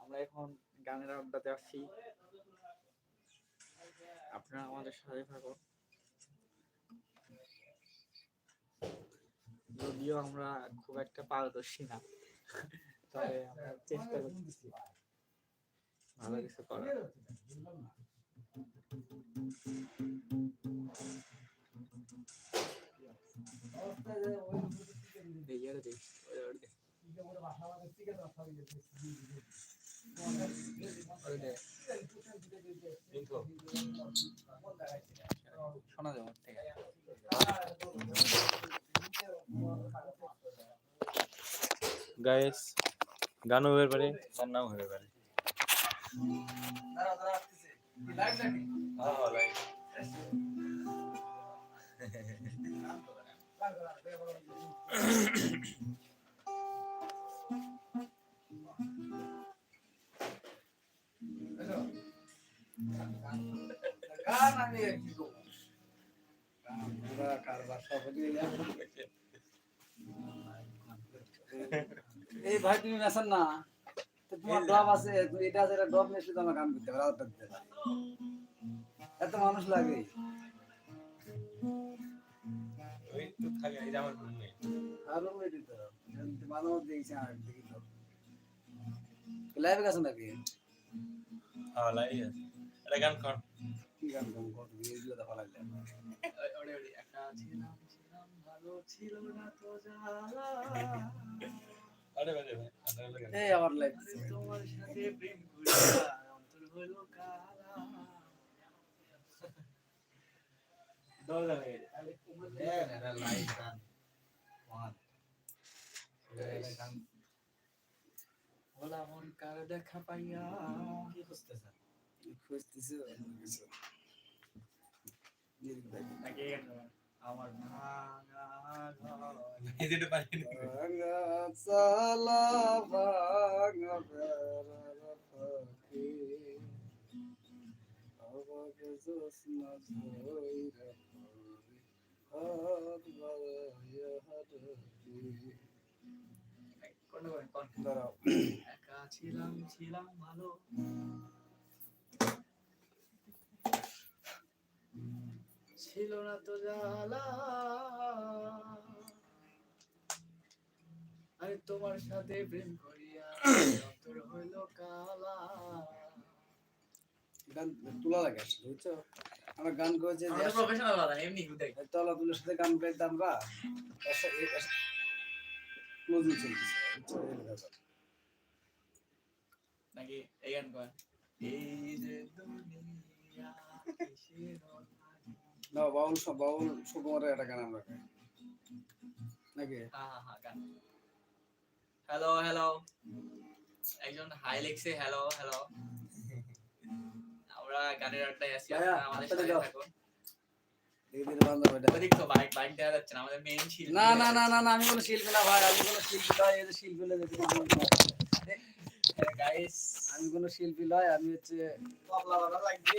আমরা এখন গানের আড্ডাতে আসছি আপনারা আমাদের সাথে থাকুন যদিও আমরা খুব একটা পারদর্শী না তবে আমরা চেষ্টা করতেছি ভালো কিছু করার দেখি আরে শোনা যাবে গাইস গানও হতে পারে রান্নাও হতে পারে। এই ভাই তুমি মেশান না? তো তোমার ডব আছে তুমি এটা আছে এটা ডব মেশে তোমার গান করতে পারো পারো। এত মানুষ লাগে। ওই তো থাকে এই আমার রুমে আরও মেয়ে পারো। মানুষ দেখছে আর দেখি তো। লাইভে গেছো নাকি? হ্যাঁ লাই আছে। এটা গান কর। কি গান গান কত এগুলো দেখা লাগলে ওরে ওরে একটা ছিলাম ছিলাম ভালো ছিল না তো জ্বালা এই আমার তোমার সাথে প্রেম অন্তর হলো কালা মন দেখা পাইয়া খুঁজতেছি নাকি আমার না ভাঙা আমাকে জোৎস্না ঝইরা হাত বাড়াইয়া কোন দাঁড়াও একা ছিলাম ছিলাম ভালো ছিল না তো জ্বালা। আমি তোমার সাথে প্রেম করিয়া অন্তর হইল কালা। গান তোলা লাগে বুঝছ? আমরা গান করেছি যে প্রফেশনাল এমনি তলা তুলের সাথে গান আমরা ক্লোজিং চলতেছে। নাকি এই গান কর এই যে দুনিয়া কিসের। না বাউল বাউল সুকুমারের একটা গান আমরা নাকি? হ্যাঁ হ্যাঁ হ্যাঁ গান। হ্যালো হ্যালো একজন হাই লিখছে হ্যালো হ্যালো আমরা গানের আড্ডায় আছি আমাদের সাথে। থাকুন। না না না না না আমি কোনো শিল্পী না ভাই আমি কোনো শিল্পী নয় এই শিল্পী আমি কোনো শিল্পী নয় আমি হচ্ছে বাবা লাগবে।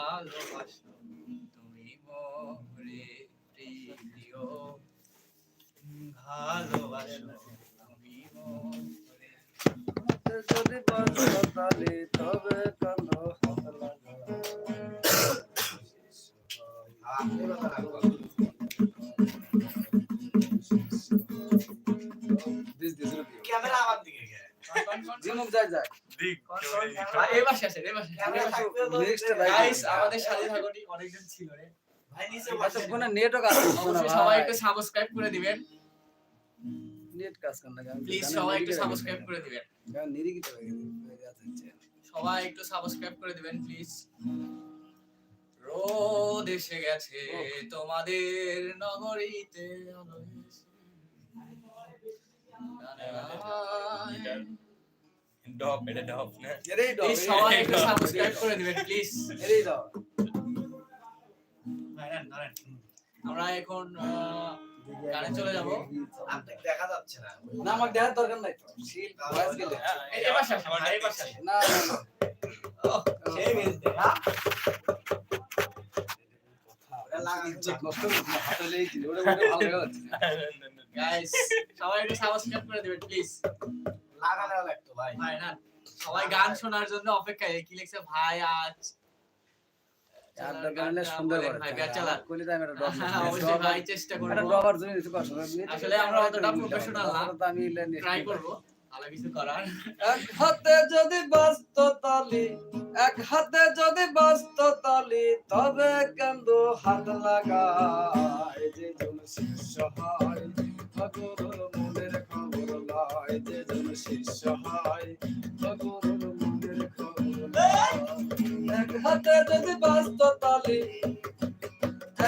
ভালোবাসো তুমি মোরে প্রিয় ভালোবাসো তুমি মোরে যদি বাঁচো তালে তবে কান্দ হাত লাগা। দিস দিস রে দিও। ক্যামেরা আমার দিকে গেছে ঝিনুক যায় যায় আমাদের সাথে থাকুন অনেকজন ছিল রে। সবাই একটু সাবস্ক্রাইব করে দিবেন। নেট কাজ করে না প্লিজ সবাই একটু সাবস্ক্রাইব করে দিবেন। গান গেছে সবাই একটু সাবস্ক্রাইব করে দিবেন প্লিজ রোদ এসে গেছে তোমাদের নগরীতে। আলো এসে। ডপ এটা ডপ না এরেই ডব এই সবাই একটু সাবস্ক্রাইব করে দিবেন প্লিজ এরেই ডব আমরা এখন আহ, গানে চলে যাব। দেখা যাচ্ছে না। না আমার দেখার দরকার নাই তো। শিল ভয়েস গেলে। এই- পাশে ভাই, এই পাশে। না না না। সেই হ্যাঁ? যাচ্ছে। না। গাইস সবাই একটু সাবস্ক্রাইব করে দিবেন প্লিজ লাগানো লাগতো ভাই। ভাই না সবাই গান শোনার জন্য অপেক্ষায়। কি লিখছে? ভাই আজ ডব হ্যাঁ, এক হাতে যদি বাস্ত তালি এক হাতে যদি বাস্ত তালি তবে কেন্দ হাত লাগায় যে জন শিষ্য হয় ভগরুর মনের খবর লয় যে জন শিষ্য হয় ভগরুর মনের। এক হাতে যদি বাস্ত তালি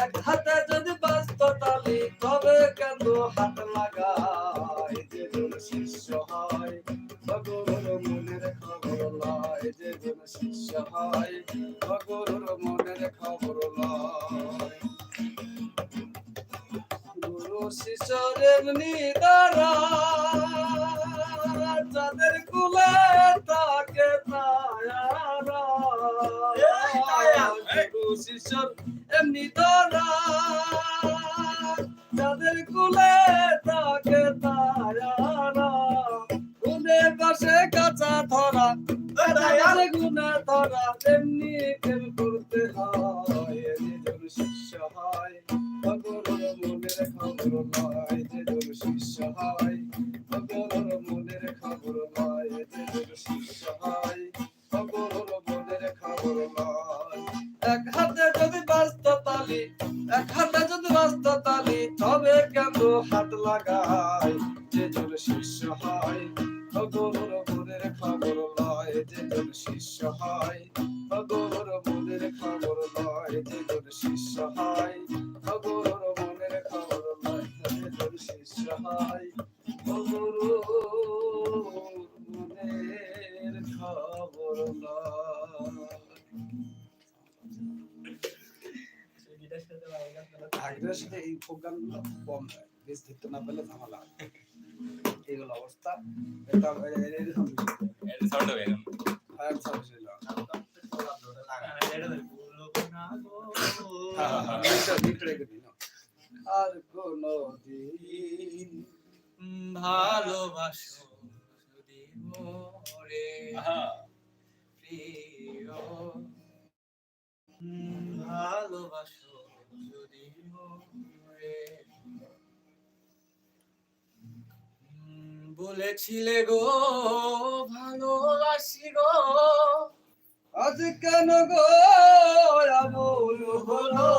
এক হাতে যদি বাস্ত তালি তবে কেন্দ হাত লাগায় যে জন শিষ্য হয় ভগরুর মনের খবর লয় যে জন শিষ্য হয় ভগরুর মনের খবর লয় এমনি দ্বারা যাদের কুলে তাকে তায়ারা। শিষ্যর এমনি দ্বারা যাদের কুলে তাকে তায়ারা। গুনে পাশে কাঁচা ধরা গুনে ধরা তেমনি প্রোগ্রামগুলো কম হয়। বেশ ধরতে না পেলে ঝামেলা হয়। এইগুলো অবস্থা। এটা এরকম। বলেছিলে গো ভালোবাসি গো। আজ কেন গো হলো?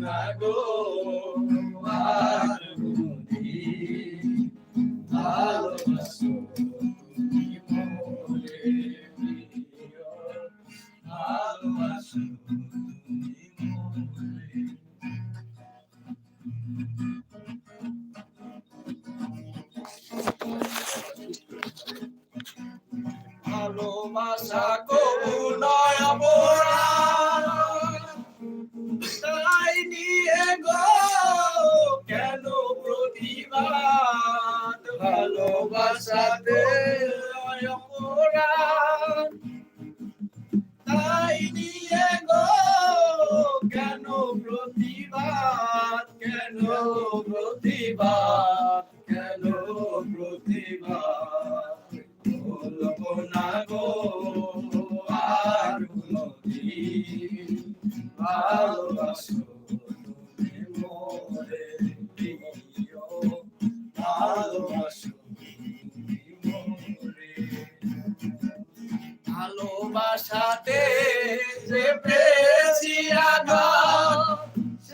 না গো কেন প্রতিভা? কেন প্রতিভা? বলব গো আর ভালোবাসো মোরে। ভালোবাসো ভালোবাসাতে যে প্রেসি আঘাত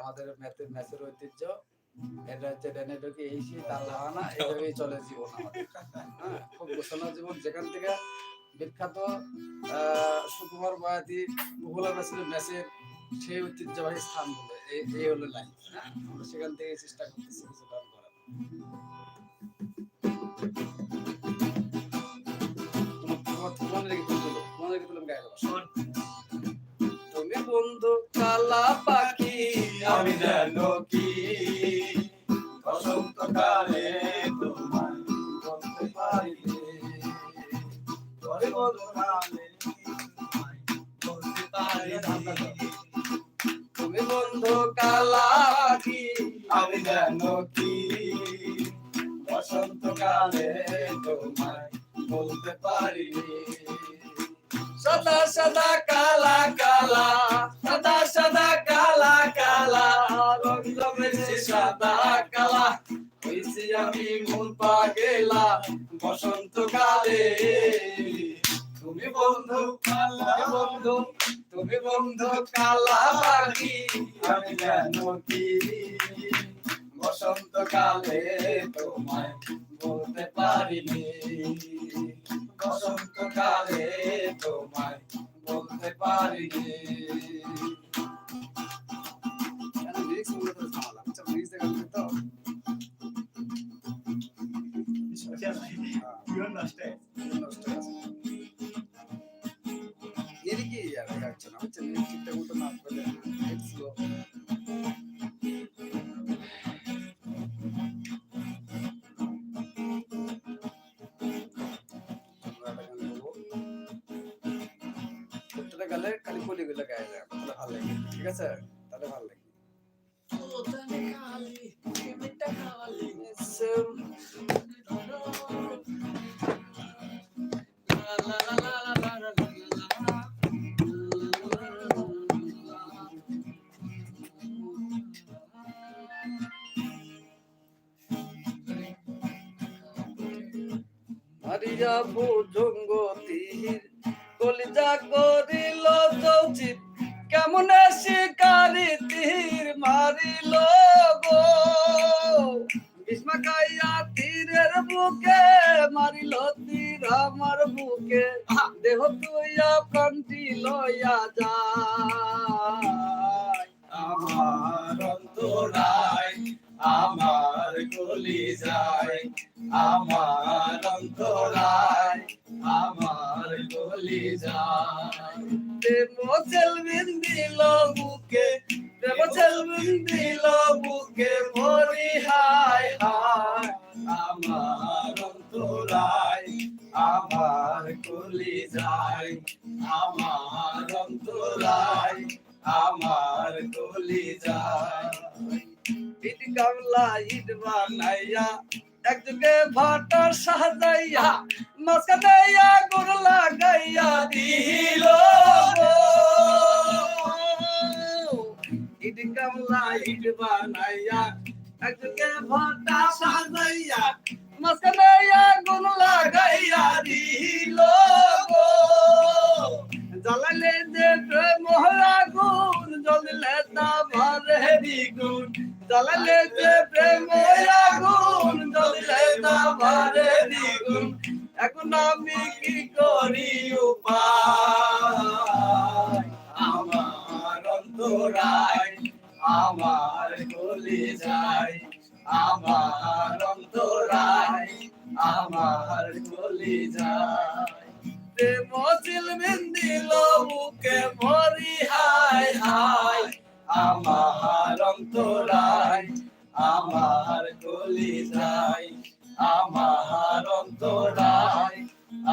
আমাদের ম্যাথের ম্যাচের ঐতিহ্য, এটা হচ্ছে ঢুকে এই লাগানা এইভাবেই চলে জীবন হ্যাঁ খুব গোছানো জীবন। যেখান থেকে বিখ্যাত সুকুমার বয়াতি ম্যাচের সেই ঐতিহ্যবাহী স্থান বলে। এই এই হলো লাইন হ্যাঁ? আমরা সেখান থেকে চেষ্টা করতেছি, কিছু গান করার। তোমার তোমার তোমার তোমার গায়ে বন্ধু কালা পাখি, আমি জানো কি? বসন্তকালে তোমায় বলতে বদনামে তোমায় বলতে পারিনি তুমি বন্ধু কালা পাখি, আমি জানো কি? বসন্তকালে তোমায় বলতে পারিনি সদা সদা, কালা কালা, সদা সদা, কালা কালা রং জমেছে সাদা, কালা। হয়েছি আমি মন পাগেলা বসন্তকালে তুমি বন্ধু কালা বন্ধু, তুমি বন্ধু কালা পাখি, আমি জানো বসন্তকালে তোমায় বলতে পারিনি। বসন্তকালে তোমায় বলতে পারিনি। কেন লিরিক্সগুলো তো প্রত্যেকটা গালে খালি কলিগুলো গায়ে যায় ভালো লাগে। ঠিক আছে? তাহলে ভালো লাগে। মারিয়া ভুজঙ্গ তীর কলিজা চৌচিত কেমনে শিকারি তীর মারিল গো। ভীষ্মকাইয়া তীরের বুকে মারিল তীর আমার বুকে। দেহ তুইয়া প্রান্তি লইয়া যায়। আমার অন্তরায় আমার গলি যায়। আমার অন্তরায় আমার গলি যায়। চেলবিন দিল বুকে প্রেম চেলবিন দিল।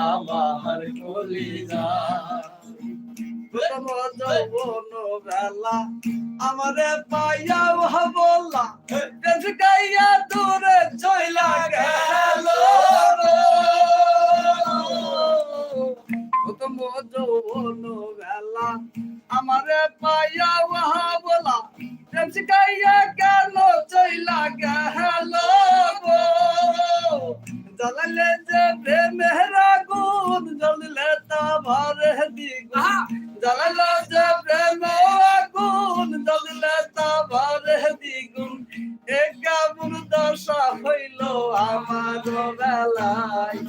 আমার কলি যায় প্রথম যৌবন বেলা আমারে পাইয়া বললা গাইয়া দূরে চইলা গেল। বেলা আমারে পাইয়া বলা গাইয়া কেন চইলা গেল জ্বলালে যে প্রেমের আগুন জ্বললে তা ভরে দ্বিগুণ জ্বলালো যে প্রেম আগুন জ্বললে তা ভরে দ্বিগুণ একাবুর দশা হইল আমার বেলায়।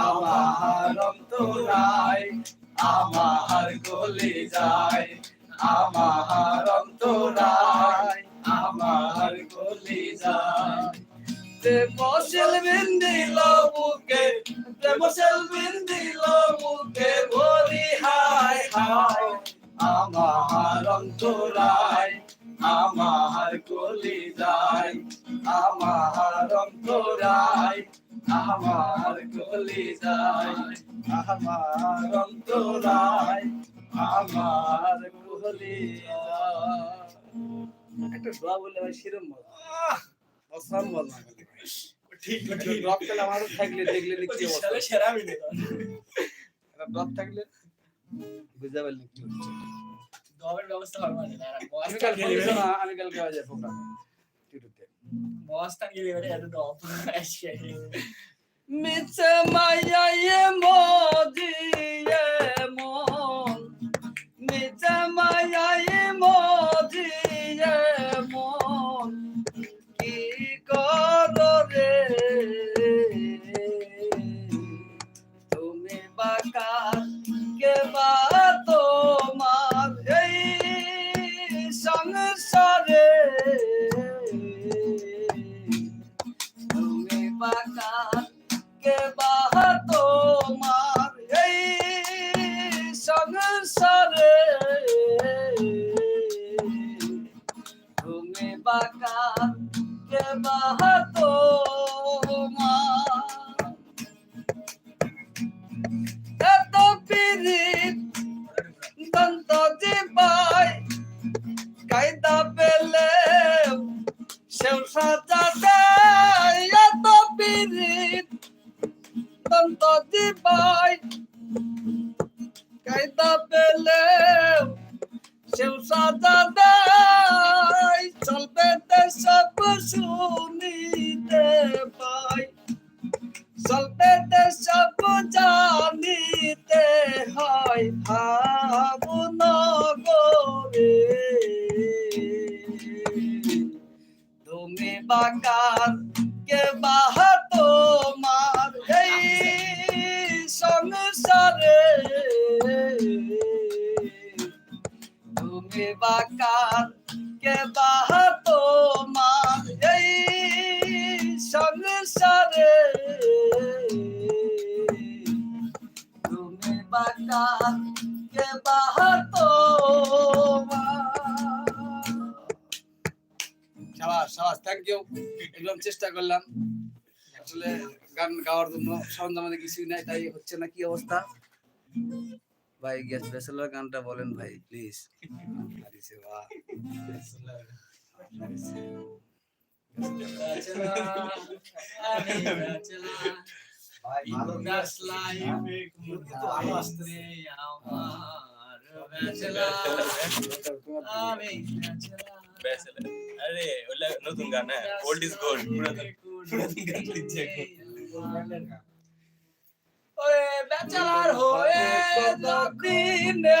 আমার অন্তরায় আমার গলি যায়। আমার অন্তরায় প্রেম সেলবিন দিল বুকে প্রেম সেলবিন দিল বুকে ভরি হায় হায় আমার অন্তরায় আমার গলি যায় আমার অন্তরায় আমার গলি যায় আমার অন্তরায় আমার গলি যায় একটা দোয়া ভাই শিরম বল অসাম বল না খালি ঠিক ড্রপ খেলে আমারও থাকলে দেখলে সেরা ড্রপ থাকলে বুঝতে পারলি কি হচ্ছে। গভর্নমেন্ট ব্যবস্থা হবে না আমি কাল বলছি না আমি কাল কে বাজে প্রোগ্রাম টিটুতে। মস্তান গেলে এবারে এত ডপ মিছে মাইয়ায়ে মজিয়ে মন। মিছে মাইয়ায়ে মজিয়ে তুমি বাকার কে বাহা তোমার এই সংসারে? তুমি বাকার কে বাহা তোমার? সাবাস সাবাস থ্যাংক ইউ একদম চেষ্টা করলাম। আসলে গান গাওয়ার জন্য সরঞ্জাম কিছুই নাই, তাই হচ্ছে না কি অবস্থা? ভাই গ্যাস ব্যাচেলর গানটা বলেন ভাই প্লিজ আরে ওলা নতুন গান হ্যাঁ ওল্ড ইজ গোল্ড পুরাতন পুরাতন গান লিখছে এখন। ওরে ব্যাচেলার হয়ে দিনে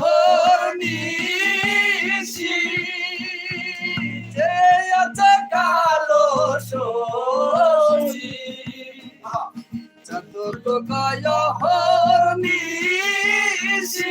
হর নিশি যে আছে কালো কয় হর নিশি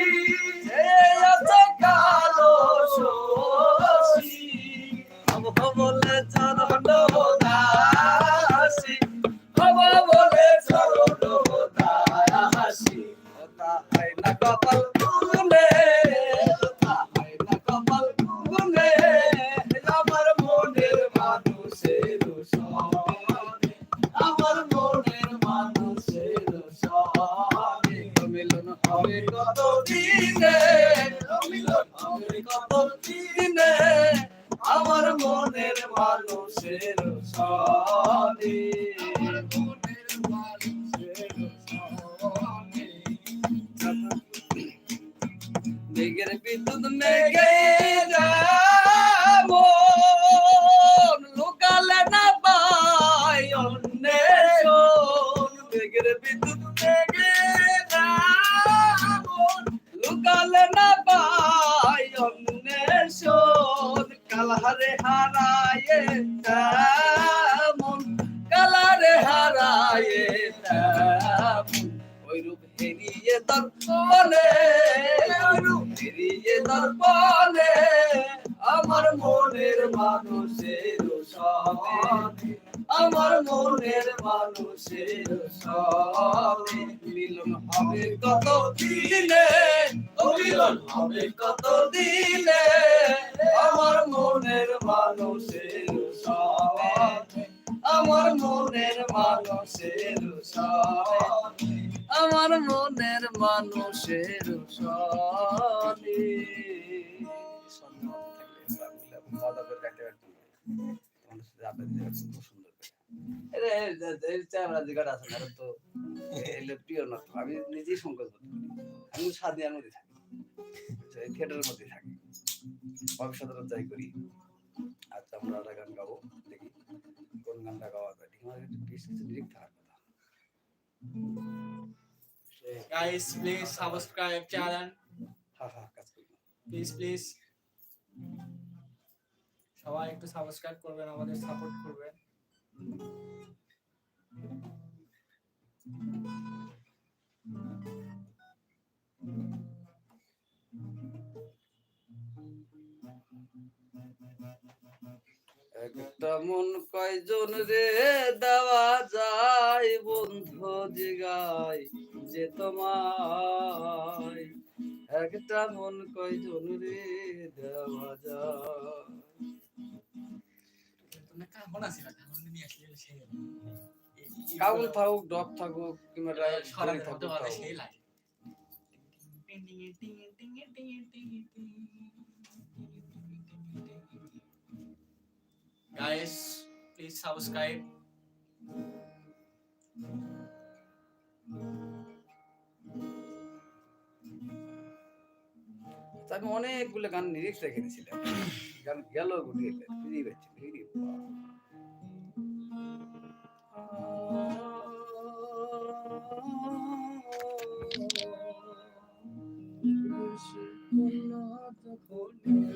be to the mega. দিনে ও মিলন হবে কত দিনে আমার মনের মানুষের আমার মনের মানুষের আমার মনের মানুষের সনে মজা করে কাটতে পারতাম তোমাদের সাথে আড্ডা দিতে পারতাম খুব সুন্দর করে এরে এই চামড়া জায়গাটা আছে তো এলে প্রিয় না আমি নিজেই সংকোচ বোধ করি আমি সাদিয়ার মধ্যে থাকি থিয়েটারের মধ্যে থাকি ভবিষ্যতের যাই করি আচ্ছা আমরা একটা গান গাবো দেখি কোন গানটা গাওয়া যায় ঠিক আছে বেশ কিছু লিরিক থাকার কথা সে- গাইস প্লিজ সাবস্ক্রাইব চ্যানেল হা হা কাজ করি না। প্লিজ প্লিজ সবাই একটু সাবস্ক্রাইব করবেন আমাদের সাপোর্ট করবেন। একটা মন কয়জন রে দেওয়া যায় বন্ধু জিগাই যে তোমায়। একটা মন কয়জন রে দেওয়া যায়। কাউল থাকুক থাকুক কিংবা থাকুক হতে পারে থাকুক। সেই লাগে Guys, please subscribe. আমি অনেকগুলো গান লিরিক্স রেখে দিয়েছিলাম গান গেল গুটিয়ে ফিরিয়ে পাচ্ছি ফিরিয়ে Thank you.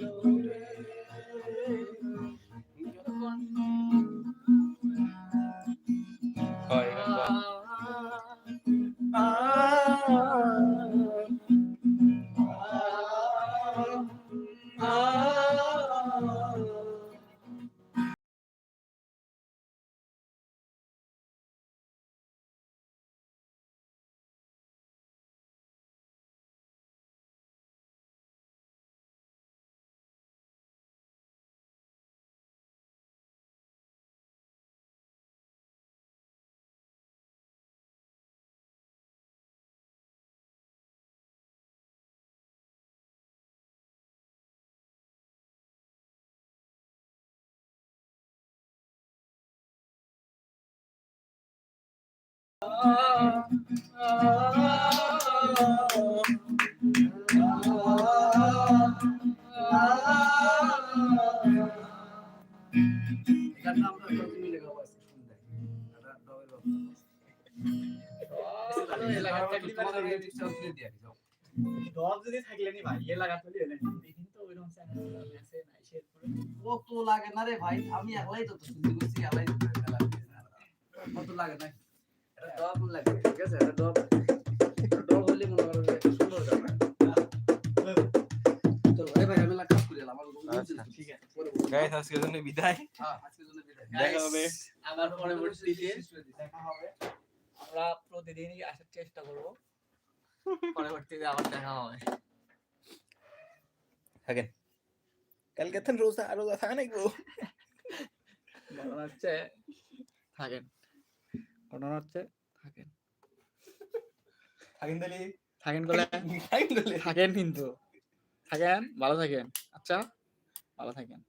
দল থাকলে লাগে না রে ভাই আমি একলাই তো শুনতে করছি একলাই কত লাগে না? ডব লাগে ঠিক আছে এটা ডব ডব হলে মনে করো যে সুন্দর যাবে চলো এই ভাই আমি কাজ করি আমার ঠিক আছে গাইস আজকের জন্য বিদায়। হ্যাঁ আজকের জন্য বিদায় দেখা হবে। আবার পরবর্তীতে দেখা হবে আমরা প্রতিদিনই আসার চেষ্টা করব। পরবর্তীতে আবার দেখা হবে। থাকেন। কালকে রোজা রোজা থাকে নাকি হচ্ছে থাকেন। ঘটনা হচ্ছে থাকেন। থাকেন তাহলে। থাকেন বলে থাকেন তাহলে। থাকেন কিন্তু। থাকেন? ভালো থাকেন। আচ্ছা? ভালো থাকেন।